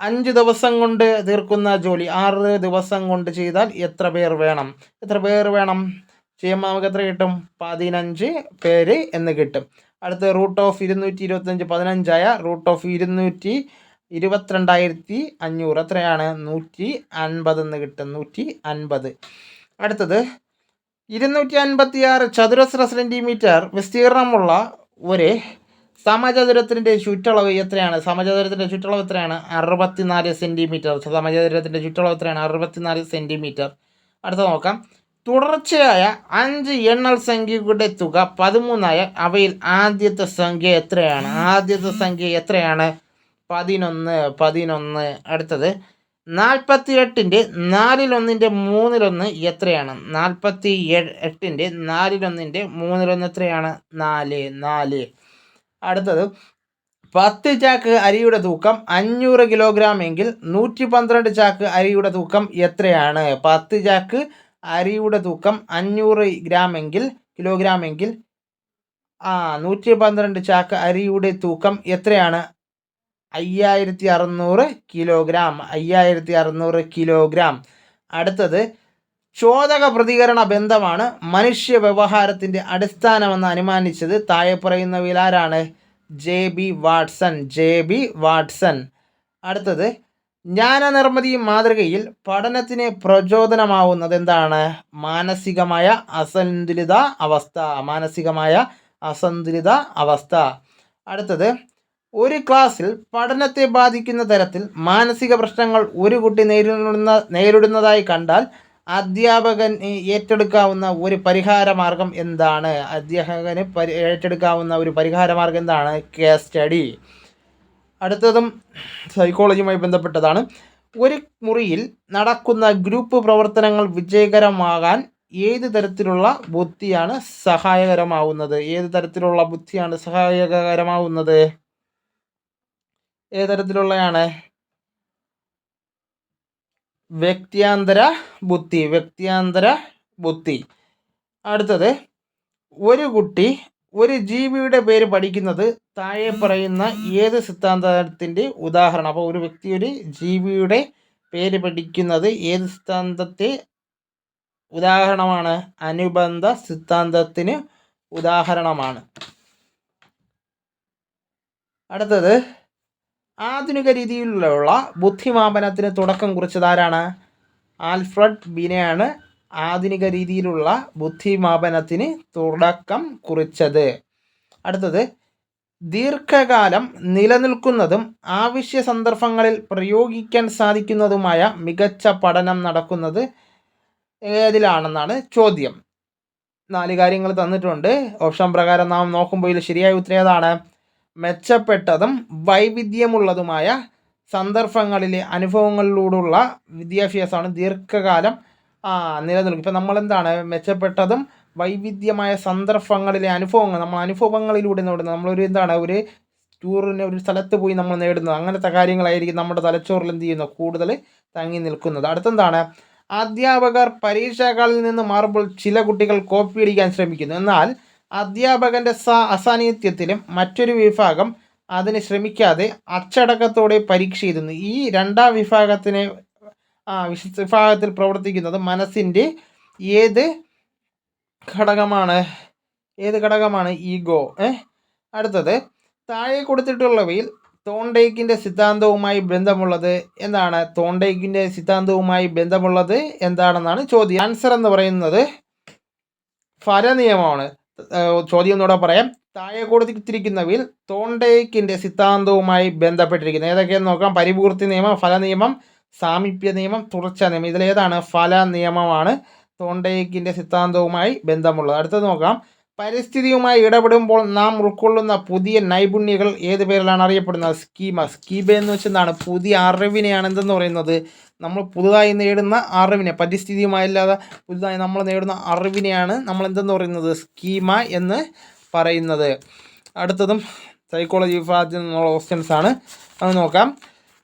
അഞ്ച് ദിവസം കൊണ്ട് തീർക്കുന്ന ജോലി. ആറ് ദിവസം കൊണ്ട് ചെയ്താൽ എത്ര പേർ വേണം? എത്ര പേർ വേണം? ചെയ്യുമ്പോൾ നമുക്ക് എത്ര കിട്ടും? പതിനഞ്ച് പേര് എന്ന് കിട്ടും. അടുത്ത റൂട്ട് ഓഫ് ഇരുന്നൂറ്റി ഇരുപത്തഞ്ച് പതിനഞ്ചായ റൂട്ട് ഓഫ് ഇരുന്നൂറ്റി ഇരുപത്തിരണ്ടായിരത്തി അഞ്ഞൂറ് എത്രയാണ്? നൂറ്റി അൻപത് എന്ന് കിട്ടും. നൂറ്റി അൻപത്. അടുത്തത്. ഇരുന്നൂറ്റി അൻപത്തി ആറ് ചതുരശ്ര സെന്റിമീറ്റർ വിസ്തീർണമുള്ള ഒരു സമചതുരത്തിന്റെ ചുറ്റളവ് എത്രയാണ്? സമചതുരത്തിന്റെ ചുറ്റളവ് എത്രയാണ്? അറുപത്തിനാല് സെന്റിമീറ്റർ സമചതുരത്തിന്റെ ചുറ്റളവ് എത്രയാണ്? അറുപത്തിനാല് സെന്റിമീറ്റർ അടുത്ത നോക്കാം. തുടർച്ചയായ അഞ്ച് എണ്ണൽ സംഖ്യകളുടെ തുക പതിമൂന്നായ അവയിൽ ആദ്യത്തെ സംഖ്യ എത്രയാണ്? ആദ്യത്തെ സംഖ്യ എത്രയാണ്? പതിനൊന്ന് പതിനൊന്ന് അടുത്തത്. നാൽപ്പത്തി എട്ടിന്റെ നാലിലൊന്നിന്റെ മൂന്നിലൊന്ന് എത്രയാണ്? നാൽപ്പത്തി എട്ടിന്റെ നാലിലൊന്നിന്റെ മൂന്നിലൊന്ന് എത്രയാണ്? നാല് നാല്. അടുത്തത്. പത്ത് ചാക്ക് അരിയുടെ തൂക്കം അഞ്ഞൂറ് കിലോഗ്രാം എങ്കിൽ നൂറ്റി പന്ത്രണ്ട് ചാക്ക് അരിയുടെ തൂക്കം എത്രയാണ്? പത്ത് ചാക്ക് അരിയുടെ തൂക്കം അഞ്ഞൂറ് ഗ്രാം എങ്കിൽ കിലോഗ്രാം എങ്കിൽ ആ നൂറ്റി പന്ത്രണ്ട് ചാക്ക് അരിയുടെ തൂക്കം എത്രയാണ്? അയ്യായിരത്തി അറുന്നൂറ് കിലോഗ്രാം അയ്യായിരത്തി അറുന്നൂറ് കിലോഗ്രാം. അടുത്തത് ചോദക പ്രതികരണ ബന്ധമാണ് മനുഷ്യ വ്യവഹാരത്തിന്റെ അടിസ്ഥാനമെന്ന് അനുമാനിച്ചത്. താഴെ പറയുന്ന ആരാണ്? J B Watson J B Watson. അടുത്തത് ജ്ഞാനനിർമ്മിതി മാതൃകയിൽ പഠനത്തിന് പ്രചോദനമാവുന്നത് എന്താണ്? മാനസികമായ അസന്തുലിത അവസ്ഥ മാനസികമായ അസന്തുലിത അവസ്ഥ അടുത്തത് ഒരു ക്ലാസ്സിൽ പഠനത്തെ ബാധിക്കുന്ന തരത്തിൽ മാനസിക പ്രശ്നങ്ങൾ ഒരു കുട്ടി നേരിടുന്ന നേരിടുന്നതായി കണ്ടാൽ അധ്യാപകൻ ഏറ്റെടുക്കാവുന്ന ഒരു പരിഹാര മാർഗം എന്താണ്? അധ്യാപകന് പരി ഏറ്റെടുക്കാവുന്ന ഒരു പരിഹാര മാർഗം എന്താണ്? കേസ് സ്റ്റഡി അടുത്തതും സൈക്കോളജിയുമായി ബന്ധപ്പെട്ടതാണ്. ഒരു മുറിയിൽ നടക്കുന്ന ഗ്രൂപ്പ് പ്രവർത്തനങ്ങൾ വിജയകരമാകാൻ ഏത് തരത്തിലുള്ള ബുദ്ധിയാണ് സഹായകരമാവുന്നത്? ഏത് തരത്തിലുള്ള ബുദ്ധിയാണ് സഹായകരമാവുന്നത്? ഏത് തരത്തിലുള്ളതാണ് വ്യക്തിയാന്തര ബുദ്ധി വ്യക്തിയാന്തര ബുദ്ധി. അടുത്തത് ഒരു കുട്ടി ഒരു ജീവിയുടെ പേര് പഠിക്കുന്നത് താഴെ പറയുന്ന ഏത് സിദ്ധാന്തത്തിന്റെ ഉദാഹരണം? അപ്പോൾ ഒരു വ്യക്തി ഒരു ജീവിയുടെ പേര് പഠിക്കുന്നത് ഏത് സിദ്ധാന്തത്തെ ഉദാഹരണമാണ്? അനുബന്ധ സിദ്ധാന്തത്തിന് ഉദാഹരണമാണ്. അടുത്തത് ആധുനിക രീതിയിലുള്ള ബുദ്ധിമാപനത്തിന് തുടക്കം കുറിച്ചതാരാണ് ആൽഫ്രഡ് ബിനെയാണ് ആധുനിക രീതിയിലുള്ള ബുദ്ധിമാപനത്തിന് തുടക്കം കുറിച്ചത്. അടുത്തത് ദീർഘകാലം നിലനിൽക്കുന്നതും ആവശ്യ സന്ദർഭങ്ങളിൽ പ്രയോഗിക്കാൻ സാധിക്കുന്നതുമായ മികച്ച പഠനം നടക്കുന്നത് ഏതിലാണെന്നാണ് ചോദ്യം. നാല് കാര്യങ്ങൾ തന്നിട്ടുണ്ട്. ഓപ്ഷൻ പ്രകാരം നാം നോക്കുമ്പോൾ ഇതിൽ ശരിയായ ഉത്തരം ഏതാണ് മെച്ചപ്പെട്ടതും വൈവിധ്യമുള്ളതുമായ സന്ദർഭങ്ങളിലെ അനുഭവങ്ങളിലൂടെയുള്ള വിദ്യാഭ്യാസമാണ് ദീർഘകാലം നിലനിൽക്കും. ഇപ്പം നമ്മളെന്താണ്? മെച്ചപ്പെട്ടതും വൈവിധ്യമായ സന്ദർഭങ്ങളിലെ അനുഭവങ്ങൾ നമ്മൾ അനുഭവങ്ങളിലൂടെ നേടുന്നത്. നമ്മളൊരു എന്താണ്? ഒരു ടൂറിന് ഒരു സ്ഥലത്ത് പോയി നമ്മൾ നേടുന്നത്. അങ്ങനത്തെ കാര്യങ്ങളായിരിക്കും നമ്മുടെ തലച്ചോറിൽ എന്ത് ചെയ്യുന്നത്? കൂടുതൽ തങ്ങി നിൽക്കുന്നത്. അടുത്തെന്താണ്? അധ്യാപകർ പരീക്ഷകളിൽ നിന്ന് മാറുമ്പോൾ ചില കുട്ടികൾ കോപ്പി അടിക്കാൻ ശ്രമിക്കുന്നു. എന്നാൽ അധ്യാപകന്റെ സ അസാന്നിധ്യത്തിലും മറ്റൊരു വിഭാഗം അതിന് ശ്രമിക്കാതെ അച്ചടക്കത്തോടെ പരീക്ഷ എഴുതുന്നു ഈ രണ്ടാം വിഭാഗത്തിനെ വിഭാഗത്തിൽ പ്രവർത്തിക്കുന്നത് മനസ്സിന്റെ ഏത് ഘടകമാണ്? ഏത് ഘടകമാണ്? ഈഗോ. അടുത്തത് താഴെ കൊടുത്തിട്ടുള്ളവയിൽ തോണ്ടേക്കിന്റെ സിദ്ധാന്തവുമായി ബന്ധമുള്ളത് എന്താണ്? തോണ്ടേക്കിന്റെ സിദ്ധാന്തവുമായി ബന്ധമുള്ളത് എന്താണെന്നാണ് ചോദ്യം. ആൻസർ എന്ന് പറയുന്നത് ഫലനിയമമാണ്. ചോദ്യം ഒന്നുകൂടെ പറയാം. താഴെ കൊടുത്തിരിക്കുന്നവയിൽ തോണ്ടേക്കിന്റെ സിദ്ധാന്തവുമായി ബന്ധപ്പെട്ടിരിക്കുന്നത് ഏതൊക്കെയെന്ന് നോക്കാം. പരിപൂർത്തി നിയമം ഫല നിയമം സാമീപ്യ നിയമം തുടർച്ച നിയമം. ഇതിലേതാണ് ഫല നിയമമാണ് തോണ്ടേക്കിന്റെ സിദ്ധാന്തവുമായി ബന്ധമുള്ളത്. അടുത്തത് നോക്കാം. പരിസ്ഥിതിയുമായി ഇടപെടുമ്പോൾ നാം ഉൾക്കൊള്ളുന്ന പുതിയ നൈപുണ്യങ്ങൾ ഏത് പേരിലാണ് അറിയപ്പെടുന്നത്? സ്കീമ. സ്കീബ എന്ന് വെച്ചെന്താണ്? പുതിയ അറിവിനെയാണ് എന്തെന്ന് പറയുന്നത്? നമ്മൾ പുതുതായി നേടുന്ന അറിവിനെ പരിസ്ഥിതിയുമായില്ലാതെ പുതുതായി നമ്മൾ നേടുന്ന അറിവിനെയാണ് നമ്മൾ എന്തെന്ന് പറയുന്നത്? സ്കീമ എന്ന് പറയുന്നത്. അടുത്തതും സൈക്കോളജി വിഭാഗത്തിൽ നിന്നുള്ള ക്വസ്റ്റ്യൻസ് ആണ്. അത് നോക്കാം.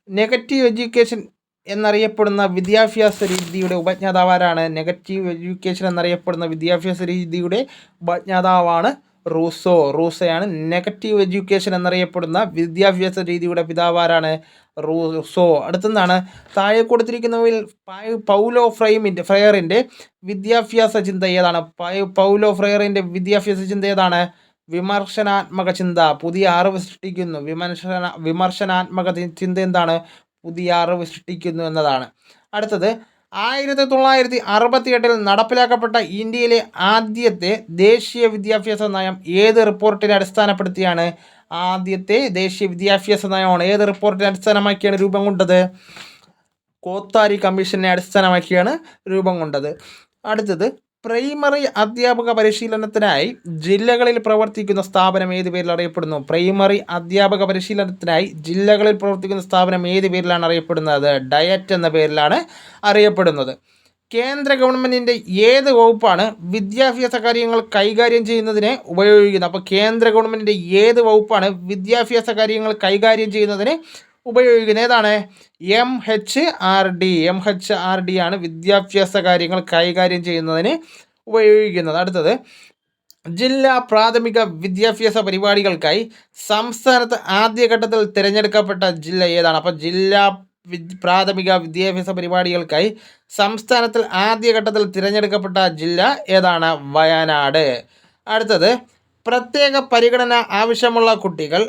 നെഗറ്റീവ് എഡ്യൂക്കേഷൻ എന്നറിയപ്പെടുന്ന വിദ്യാഭ്യാസ രീതിയുടെ ഉപജ്ഞാതാവാരാണ് നെഗറ്റീവ് എഡ്യൂക്കേഷൻ എന്നറിയപ്പെടുന്ന വിദ്യാഭ്യാസ രീതിയുടെ ഉപജ്ഞാതാവാണ് റൂസോ റൂസയാണ് നെഗറ്റീവ് എഡ്യൂക്കേഷൻ എന്നറിയപ്പെടുന്ന വിദ്യാഭ്യാസ രീതിയുടെ പിതാവാരാണ് റൂസോ. അടുത്തെന്നാണ് താഴെ കൊടുത്തിരിക്കുന്നവയിൽ പൗലോ ഫ്രെയിമിന്റെ ഫ്രെയറിന്റെ വിദ്യാഭ്യാസ ചിന്ത ഏതാണ്? പൗലോ ഫ്രെയറിന്റെ വിദ്യാഭ്യാസ ചിന്ത ഏതാണ്? വിമർശനാത്മക ചിന്ത. പുതിയ അറിവ് സൃഷ്ടിക്കുന്നു. വിമർശന വിമർശനാത്മക ചിന്ത എന്താണ്? പുതിയ അറിവ് സൃഷ്ടിക്കുന്നു എന്നതാണ്. അടുത്തത് ആയിരത്തി തൊള്ളായിരത്തി അറുപത്തി എട്ടിൽ നടപ്പിലാക്കപ്പെട്ട ഇന്ത്യയിലെ ആദ്യത്തെ ദേശീയ വിദ്യാഭ്യാസ നയം ഏത് റിപ്പോർട്ടിനെ അടിസ്ഥാനപ്പെടുത്തിയാണ്? ആദ്യത്തെ ദേശീയ വിദ്യാഭ്യാസ നയമാണ് ഏത് റിപ്പോർട്ടിനെ അടിസ്ഥാനമാക്കിയാണ് രൂപം കൊണ്ടത്? കോത്താരി കമ്മീഷനെ അടിസ്ഥാനമാക്കിയാണ് രൂപം കൊണ്ടത്. അടുത്തത് പ്രൈമറി അധ്യാപക പരിശീലനത്തിനായി ജില്ലകളിൽ പ്രവർത്തിക്കുന്ന സ്ഥാപനം ഏത് പേരിൽ അറിയപ്പെടുന്നു? പ്രൈമറി അധ്യാപക പരിശീലനത്തിനായി ജില്ലകളിൽ പ്രവർത്തിക്കുന്ന സ്ഥാപനം ഏത് പേരിലാണ് അറിയപ്പെടുന്നത്? ഡയറ്റ് എന്ന പേരിലാണ് അറിയപ്പെടുന്നത്. കേന്ദ്ര ഗവൺമെന്റിന്റെ ഏത് വകുപ്പാണ് വിദ്യാഭ്യാസ കാര്യങ്ങൾ കൈകാര്യം ചെയ്യുന്നതിന് ഉപയോഗിക്കുന്നത്? അപ്പോൾ കേന്ദ്ര ഗവൺമെന്റിന്റെ ഏത് വകുപ്പാണ് വിദ്യാഭ്യാസ കാര്യങ്ങൾ കൈകാര്യം ചെയ്യുന്നതിന് ഉപയോഗിക്കുന്നത് ഏതാണ്? M H R D M H R D ആണ് വിദ്യാഭ്യാസ കാര്യങ്ങൾ കൈകാര്യം ചെയ്യുന്നതിന് ഉപയോഗിക്കുന്നത്. അടുത്തത് ജില്ലാ പ്രാഥമിക വിദ്യാഭ്യാസ പരിപാടികൾക്കായി സംസ്ഥാനത്ത് ആദ്യഘട്ടത്തിൽ തിരഞ്ഞെടുക്കപ്പെട്ട ജില്ല ഏതാണ്? അപ്പോൾ ജില്ലാ പ്രാഥമിക വിദ്യാഭ്യാസ പരിപാടികൾക്കായി സംസ്ഥാനത്തിൽ ആദ്യഘട്ടത്തിൽ തിരഞ്ഞെടുക്കപ്പെട്ട ജില്ല ഏതാണ്? വയനാട്. അടുത്തത് പ്രത്യേക പരിഗണന ആവശ്യമുള്ള കുട്ടികൾ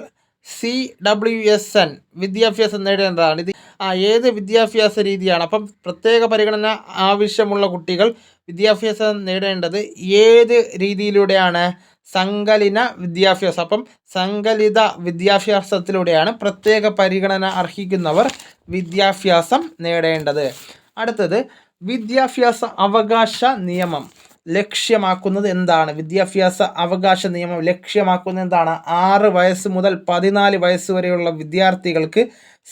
സി ഡബ്ല്യു എസ് എൻ വിദ്യാഭ്യാസം നേടേണ്ടതാണ്. ഇത് ആ ഏത് വിദ്യാഭ്യാസ രീതിയാണ്? അപ്പം പ്രത്യേക പരിഗണന ആവശ്യമുള്ള കുട്ടികൾ വിദ്യാഭ്യാസം നേടേണ്ടത് ഏത് രീതിയിലൂടെയാണ്? സങ്കലിന വിദ്യാഭ്യാസം. അപ്പം സങ്കലിത വിദ്യാഭ്യാസത്തിലൂടെയാണ് പ്രത്യേക പരിഗണന അർഹിക്കുന്നവർ വിദ്യാഭ്യാസം നേടേണ്ടത്. അടുത്തത് വിദ്യാഭ്യാസ അവകാശ നിയമം. ലക്ഷ്യമാക്കുന്നത് എന്താണ്? വിദ്യാഭ്യാസ അവകാശ നിയമം ലക്ഷ്യമാക്കുന്നത് എന്താണ്? ആറ് വയസ്സ് മുതൽ പതിനാല് വയസ്സ് വരെയുള്ള വിദ്യാർത്ഥികൾക്ക്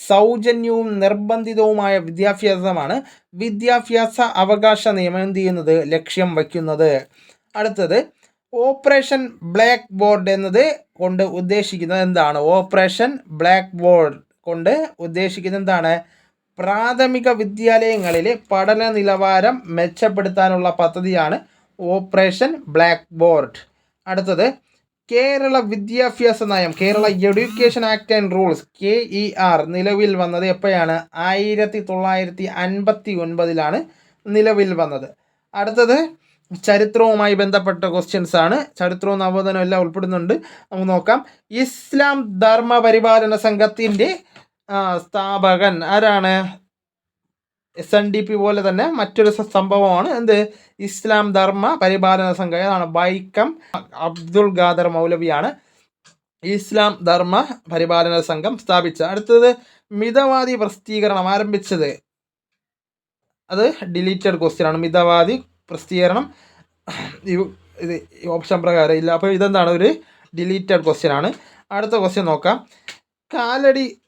സൗജന്യവും നിർബന്ധിതവുമായ വിദ്യാഭ്യാസമാണ് വിദ്യാഭ്യാസ അവകാശ നിയമം എന്ത് ചെയ്യുന്നത്? ലക്ഷ്യം വയ്ക്കുന്നത്. അടുത്തത് ഓപ്പറേഷൻ ബ്ലാക്ക് ബോർഡ് എന്നത് കൊണ്ട് ഉദ്ദേശിക്കുന്നത് എന്താണ്? ഓപ്പറേഷൻ ബ്ലാക്ക് ബോർഡ് കൊണ്ട് ഉദ്ദേശിക്കുന്നത് എന്താണ്? പ്രാഥമിക വിദ്യാലയങ്ങളിലെ പഠന നിലവാരം മെച്ചപ്പെടുത്താനുള്ള പദ്ധതിയാണ് ഓപ്പറേഷൻ ബ്ലാക്ക് ബോർഡ് അടുത്തത് കേരള വിദ്യാഭ്യാസ നയം Kerala education act and rules K E R നിലവിൽ വന്നത് എപ്പോഴാണ്? ആയിരത്തി തൊള്ളായിരത്തി അൻപത്തി ഒൻപതിലാണ് നിലവിൽ വന്നത്. അടുത്തത് ചരിത്രവുമായി ബന്ധപ്പെട്ട ക്വസ്റ്റ്യൻസ് ആണ്. ചരിത്രവും നവോധനവും എല്ലാം ഉൾപ്പെടുന്നുണ്ട്. നമുക്ക് നോക്കാം. ഇസ്ലാം ധർമ്മ പരിപാലന സംഘത്തിന്റെ സ്ഥാപകൻ ആരാണ്? എസ് എൻ ഡി പി പോലെ തന്നെ മറ്റൊരു സംഭവമാണ്. എന്ത്? ഇസ്ലാം ധർമ്മ പരിപാലന സംഘം. ഏതാണ്? വൈക്കം അബ്ദുൾ ഖാദർ മൗലവിയാണ് ഇസ്ലാം ധർമ്മ പരിപാലന സംഘം സ്ഥാപിച്ചത്. അടുത്തത് മിതവാദി പ്രസിദ്ധീകരണം ആരംഭിച്ചത്? അത് ഡിലീറ്റഡ് ക്വസ്റ്റ്യൻ ആണ് മിതവാദി പ്രസിദ്ധീകരണം. ഇത് ഓപ്ഷൻ പ്രകാരം ഇല്ല. അപ്പോൾ ഇതെന്താണ്? ഒരു ഡിലീറ്റഡ് ക്വസ്റ്റ്യൻ ആണ് അടുത്ത ക്വസ്റ്റ്യൻ നോക്കാം. കാലടി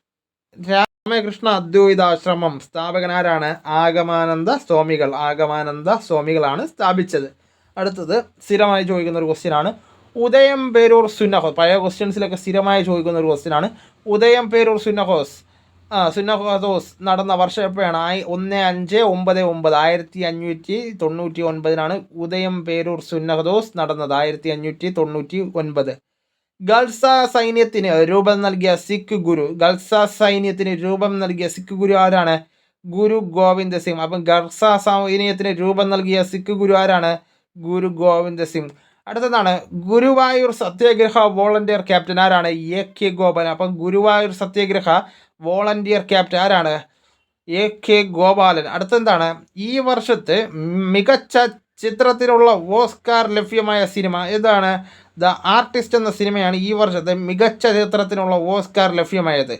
രാമകൃഷ്ണ അദ്വൈതാശ്രമം സ്ഥാപകനാരാണ് ആഗമാനന്ദ സ്വാമികൾ. ആഗമാനന്ദ സ്വാമികളാണ് സ്ഥാപിച്ചത്. അടുത്തത് സ്ഥിരമായി ചോദിക്കുന്ന ഒരു ക്വസ്റ്റ്യൻ ആണ്. ഉദയം പേരൂർ സുന്നഹോസ്. പഴയ ക്വസ്റ്റ്യൻസിലൊക്കെ സ്ഥിരമായി ചോദിക്കുന്ന ഒരു ക്വസ്റ്റ്യൻ ആണ്. ഉദയം പേരൂർ സുന്നഹോസ്. ആ സുന്നഹോസ് നടന്ന വർഷം എപ്പോഴാണ് ആയി ഒന്ന് അഞ്ച് ഒമ്പത് ഒമ്പത്. ആയിരത്തി അഞ്ഞൂറ്റി തൊണ്ണൂറ്റി ഒൻപതിനാണ് ഉദയം പേരൂർ സുന്നഹദോസ് നടന്നത്. ആയിരത്തി അഞ്ഞൂറ്റി തൊണ്ണൂറ്റി ഒൻപത്. ഗൾസ സൈന്യത്തിന് രൂപം നൽകിയ സിഖ് ഗുരു. ഗൾസ സൈന്യത്തിന് രൂപം നൽകിയ സിഖ് ഗുരു ആരാണ്? ഗുരു ഗോവിന്ദ സിംഗ്. അപ്പം ഗൾസ സൈന്യത്തിന് രൂപം നൽകിയ സിഖ് ഗുരു ആരാണ്? ഗുരു ഗോവിന്ദ സിംഗ്. അടുത്തതാണ് ഗുരുവായൂർ സത്യഗ്രഹ വോളണ്ടിയർ ക്യാപ്റ്റൻ ആരാണ്? A K Gopan. അപ്പം ഗുരുവായൂർ സത്യഗ്രഹ വോളണ്ടിയർ ക്യാപ്റ്റൻ ആരാണ്? A K Gopalan. അടുത്തെന്താണ്? ഈ വർഷത്തെ മികച്ച ചിത്രത്തിനുള്ള ഓസ്കാർ ലഭ്യമായ സിനിമ ഏതാണ്? ദ ആർട്ടിസ്റ്റ് എന്ന സിനിമയാണ് ഈ വർഷത്തെ മികച്ച ചിത്രത്തിനുള്ള ഓസ്കാർ ലഭ്യമായത്.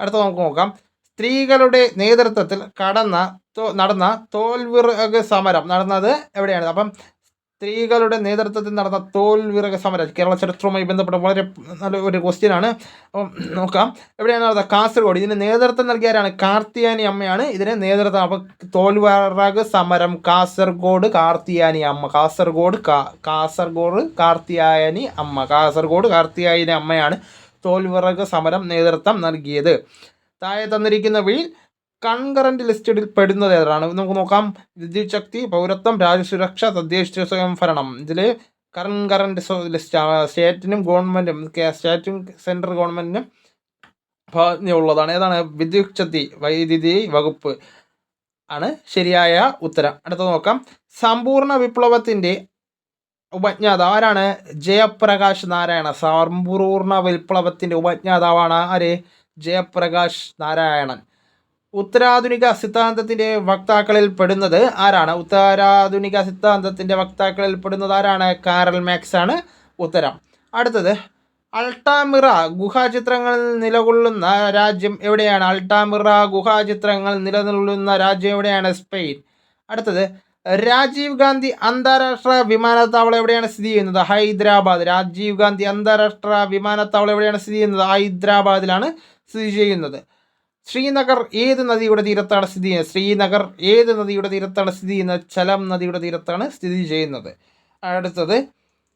അടുത്ത നമുക്ക് നോക്കാം. സ്ത്രീകളുടെ നേതൃത്വത്തിൽ കടന്ന നടന്ന തോൽവിറക് സമരം നടന്നത് എവിടെയാണ്? അപ്പം സ്ത്രീകളുടെ നേതൃത്വത്തിൽ നടന്ന തോൽവിറക് സമരം കേരള ചരിത്രവുമായി ബന്ധപ്പെട്ട വളരെ നല്ല ഒരു ക്വസ്റ്റ്യൻ ആണ്. അപ്പം നോക്കാം. എവിടെയാണ് നടന്നത്? കാസർഗോഡ്. ഇതിന് നേതൃത്വം നൽകിയാരാണ് കാർത്തിയാനി അമ്മയാണ്. ഇതിന് നേതൃത്വം അപ്പം തോൽവിറക് സമരം. കാസർഗോഡ് കാർത്തിയാനി അമ്മ. കാസർഗോഡ് കാസർഗോഡ് കാർത്തിയായനി അമ്മ. കാസർഗോഡ് കാർത്തിയായനി അമ്മയാണ് തോൽവിറക് സമരം നേതൃത്വം നൽകിയത്. താഴെ തന്നിരിക്കുന്നവയിൽ കൺകറന്റ് ലിസ്റ്റഡിൽ പെടുന്നത് ഏതാണ്? നമുക്ക് നോക്കാം. വിദ്യുത് ശക്തി പൗരത്വം രാജ്യസുരക്ഷ തദ്ദേശ സ്വയംഭരണം. ഇതിൽ കൺകറന്റ് ലിസ്റ്റ് സ്റ്റേറ്റിനും ഗവൺമെന്റും സ്റ്റേറ്റും സെൻട്രൽ ഗവൺമെന്റിനും ഉള്ളതാണ് ഏതാണ്? വിദ്യുത് വൈദ്യുതി വകുപ്പ് ആണ് ശരിയായ ഉത്തരം. അടുത്ത നോക്കാം. സമ്പൂർണ വിപ്ലവത്തിന്റെ ഉപജ്ഞാതാവ് ആരാണ്? ജയപ്രകാശ് നാരായണ സമ്പൂർണ വിപ്ലവത്തിന്റെ ഉപജ്ഞാതാവാണ് ആര്? ജയപ്രകാശ് നാരായണൻ. ഉത്തരാധുനിക സിദ്ധാന്തത്തിന്റെ വക്താക്കളിൽ പെടുന്നത് ആരാണ്? ഉത്തരാധുനിക സിദ്ധാന്തത്തിന്റെ വക്താക്കളിൽ പെടുന്നത് ആരാണ്? കാരൽ മാക്സ് ആണ്. ഉത്തരം. അടുത്തത് അൾട്ടാമിറ ഗുഹാചിത്രങ്ങളിൽ നിലകൊള്ളുന്ന രാജ്യം എവിടെയാണ്? അൾട്ടാമിറ ഗുഹാചിത്രങ്ങൾ നിലനിൽക്കുന്ന രാജ്യം എവിടെയാണ്? സ്പെയിൻ. അടുത്തത് രാജീവ് ഗാന്ധി അന്താരാഷ്ട്ര വിമാനത്താവളം എവിടെയാണ് സ്ഥിതി ചെയ്യുന്നത്? ഹൈദരാബാദ്. രാജീവ് ഗാന്ധി അന്താരാഷ്ട്ര വിമാനത്താവളം എവിടെയാണ് സ്ഥിതി ചെയ്യുന്നത്? ഹൈദരാബാദിലാണ് സ്ഥിതി ചെയ്യുന്നത്. ശ്രീനഗർ ഏത് നദിയുടെ തീരത്താണ് സ്ഥിതി ചെയ്യുന്നത്? ശ്രീനഗർ ഏത് നദിയുടെ തീരത്താണ് സ്ഥിതി ചെയ്യുന്നത്? ചലം നദിയുടെ തീരത്താണ് സ്ഥിതി ചെയ്യുന്നത്. അടുത്തത്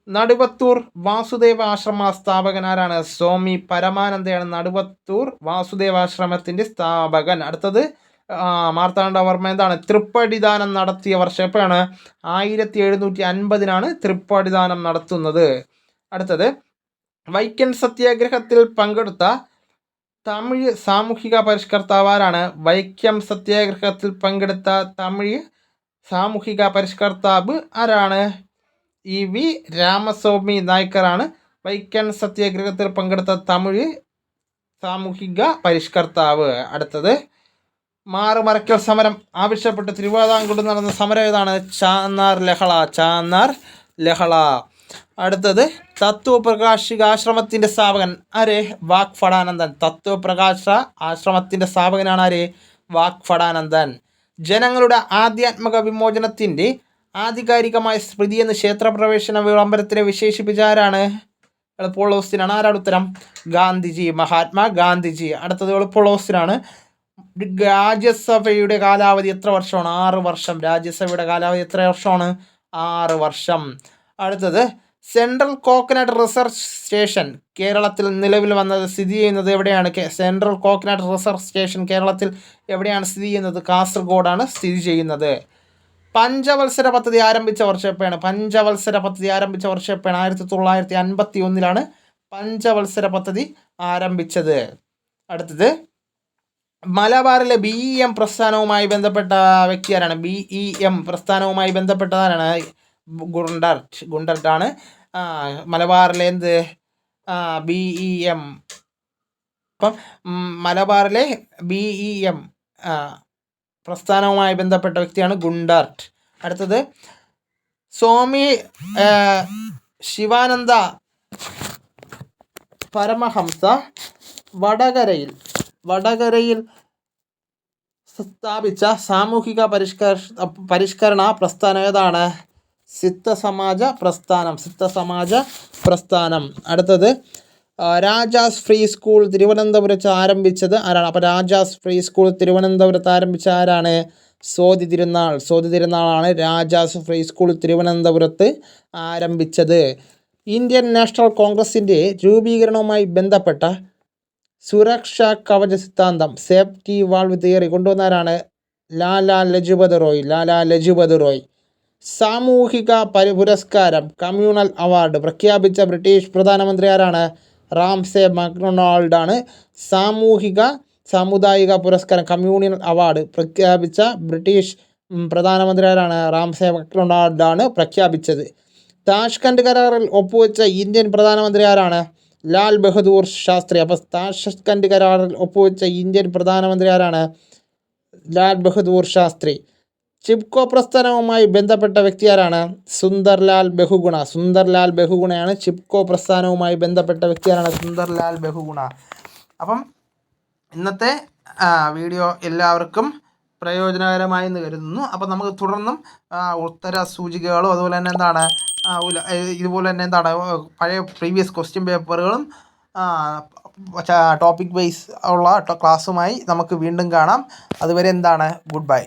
നടുവത്തൂർ വാസുദേവ ആശ്രമ സ്ഥാപകൻ ആരാണ്? സ്വാമി പരമാനന്ദയാണ് നടുവത്തൂർ വാസുദേവാശ്രമത്തിന്റെ സ്ഥാപകൻ. അടുത്തത് മാർത്താണ്ഡവർമ്മ എന്താണ്? തൃപ്പടിദാനം നടത്തിയ വർഷം എപ്പോഴാണ് ആയിരത്തി എഴുന്നൂറ്റി അൻപതിനാണ് തൃപ്പടിദാനം നടത്തുന്നത്. അടുത്തത് വൈക്കൻ സത്യാഗ്രഹത്തിൽ പങ്കെടുത്ത തമിഴ് സാമൂഹിക പരിഷ്കർത്താവാരാണ് വൈക്കം സത്യാഗ്രഹത്തിൽ പങ്കെടുത്ത തമിഴ് സാമൂഹിക പരിഷ്കർത്താവ് ആരാണ്? ഇ വി രാമസ്വാമി നായ്ക്കറാണ് വൈക്കം സത്യാഗ്രഹത്തിൽ പങ്കെടുത്ത തമിഴ് സാമൂഹിക പരിഷ്കർത്താവ്. അടുത്തത് മാറുമറയ്ക്കൽ സമരം. ആവശ്യപ്പെട്ട് തിരുവിതാംകൂറിൽ നടന്ന സമരം ഏതാണ്? ചാന്നാർ ലഹള. ചാന്നാർ ലഹള. അടുത്തത് തത്വപ്രകാശിക ആശ്രമത്തിന്റെ സ്ഥാപകൻ ആര്? വാക് ഫടാനന്ദൻ തത്വപ്രകാശ ആശ്രമത്തിന്റെ സ്ഥാപകനാണ് ആര്? വാക് ഫടാനന്ദൻ ജനങ്ങളുടെ ആധ്യാത്മിക വിമോചനത്തിന്റെ ആധികാരികമായ സ്മൃതി എന്ന് ക്ഷേത്രപ്രവേശന വിളംബരത്തിനെ വിശേഷിപ്പിച്ച ആരാണ്? എളുപ്പമുള്ള ക്വസ്റ്റ്യനാണ് ആരാണ് ഉത്തരം? ഗാന്ധിജി. മഹാത്മാ ഗാന്ധിജി. അടുത്തത് എളുപ്പമുള്ള ക്വസ്റ്റ്യനാണ് രാജ്യസഭയുടെ കാലാവധി എത്ര വർഷമാണ്? ആറ് വർഷം. രാജ്യസഭയുടെ കാലാവധി എത്ര വർഷമാണ്? ആറ് വർഷം. അടുത്തത് സെൻട്രൽ കോക്കനട്ട് റിസർച്ച് സ്റ്റേഷൻ കേരളത്തിൽ നിലവിൽ വന്നത് സ്ഥിതി ചെയ്യുന്നത് എവിടെയാണ്? സെൻട്രൽ കോക്കനട്ട് റിസർച്ച് സ്റ്റേഷൻ കേരളത്തിൽ എവിടെയാണ് സ്ഥിതി ചെയ്യുന്നത്? കാസർഗോഡാണ് സ്ഥിതി ചെയ്യുന്നത്. പഞ്ചവത്സര പദ്ധതി ആരംഭിച്ച വർഷം പഞ്ചവത്സര പദ്ധതി ആരംഭിച്ച വർഷം ആയിരത്തി തൊള്ളായിരത്തി അൻപത്തി ഒന്നിലാണ് പഞ്ചവത്സര പദ്ധതി ആരംഭിച്ചത്. അടുത്തത് മലബാറിലെ ബി ഇ എം പ്രസ്ഥാനവുമായി ബന്ധപ്പെട്ട വ്യക്തി ആരാണ് ബി ഇ എം പ്രസ്ഥാനവുമായി ബന്ധപ്പെട്ട ആരാണ് ഗുണ്ടർട്ട് ഗുണ്ടർട്ടാണ്. മലബാറിലെ എന്ത്? B E M. അപ്പം മലബാറിലെ ബി ഇ എം പ്രസ്ഥാനവുമായി ബന്ധപ്പെട്ട വ്യക്തിയാണ് ഗുണ്ടർട്ട്. അടുത്തത് സ്വാമി ശിവാനന്ദ പരമഹംസ വടകരയിൽ വടകരയിൽ സ്ഥാപിച്ച സാമൂഹിക പരിഷ്കർ പരിഷ്കരണ പ്രസ്ഥാനം ഏതാണ്? സിദ്ധസമാജ പ്രസ്ഥാനം സിദ്ധസമാജ പ്രസ്ഥാനം. അടുത്തത് രാജാസ് ഫ്രീ സ്കൂൾ തിരുവനന്തപുരത്ത് ആരംഭിച്ചത് ആരാണ്? അപ്പോൾ രാജാസ് ഫ്രീ സ്കൂൾ തിരുവനന്തപുരത്ത് ആരംഭിച്ച ആരാണ്? സോതി തിരുനാൾ. സോതി തിരുനാളാണ് രാജാസ് ഫ്രീ സ്കൂൾ തിരുവനന്തപുരത്ത് ആരംഭിച്ചത്. ഇന്ത്യൻ നാഷണൽ കോൺഗ്രസിന്റെ രൂപീകരണവുമായി ബന്ധപ്പെട്ട സുരക്ഷാ കവച സിദ്ധാന്തം സേഫ്റ്റി വാൾവ് തിയറി കൊണ്ടുവന്നാരാണ് ലാലാ ലജുപത് റോയ്. ലാലാ ലജുപത് റോയ്. സാമൂഹിക പരിപുരസ്കാരം കമ്മ്യൂണൽ അവാർഡ് പ്രഖ്യാപിച്ച ബ്രിട്ടീഷ് പ്രധാനമന്ത്രി ആരാണ്? റാംസെ മക്ഡൊണാൾഡാണ്. സാമൂഹിക സാമുദായിക പുരസ്കാരം കമ്മ്യൂണൽ അവാർഡ് പ്രഖ്യാപിച്ച ബ്രിട്ടീഷ് പ്രധാനമന്ത്രി ആരാണ്? റാംസെ മക്ഡൊണാൾഡാണ് പ്രഖ്യാപിച്ചത്. താഷ്കണ്ട് കരാറിൽ ഒപ്പുവെച്ച ഇന്ത്യൻ പ്രധാനമന്ത്രി ആരാണ്? ലാൽ ബഹദൂർ ശാസ്ത്രി. അപ്പോൾ താഷ്കണ്ട് കരാറിൽ ഒപ്പുവെച്ച ഇന്ത്യൻ പ്രധാനമന്ത്രി ആരാണ്? ലാൽ ബഹദൂർ ശാസ്ത്രി. ചിപ്കോ പ്രസ്ഥാനവുമായി ബന്ധപ്പെട്ട വ്യക്തി ആരാണ് സുന്ദർലാൽ ബഹുഗുണ. സുന്ദർലാൽ ബഹുഗുണയാണ് ചിപ്കോ പ്രസ്ഥാനവുമായി ബന്ധപ്പെട്ട വ്യക്തിയാരാണ് സുന്ദർലാൽ ബഹുഗുണ. അപ്പം ഇന്നത്തെ വീഡിയോ എല്ലാവർക്കും പ്രയോജനകരമായി എന്ന് കരുതുന്നു. അപ്പം നമുക്ക് തുടർന്നും ഉത്തര സൂചികകളും അതുപോലെ തന്നെ എന്താണ് ഇതുപോലെ തന്നെ എന്താണ് പഴയ പ്രീവിയസ് ക്വസ്റ്റ്യൻ പേപ്പറുകളും ടോപ്പിക് വൈസ് ഉള്ള ക്ലാസ്സുമായി നമുക്ക് വീണ്ടും കാണാം. അതുവരെ എന്താണ് ഗുഡ് ബൈ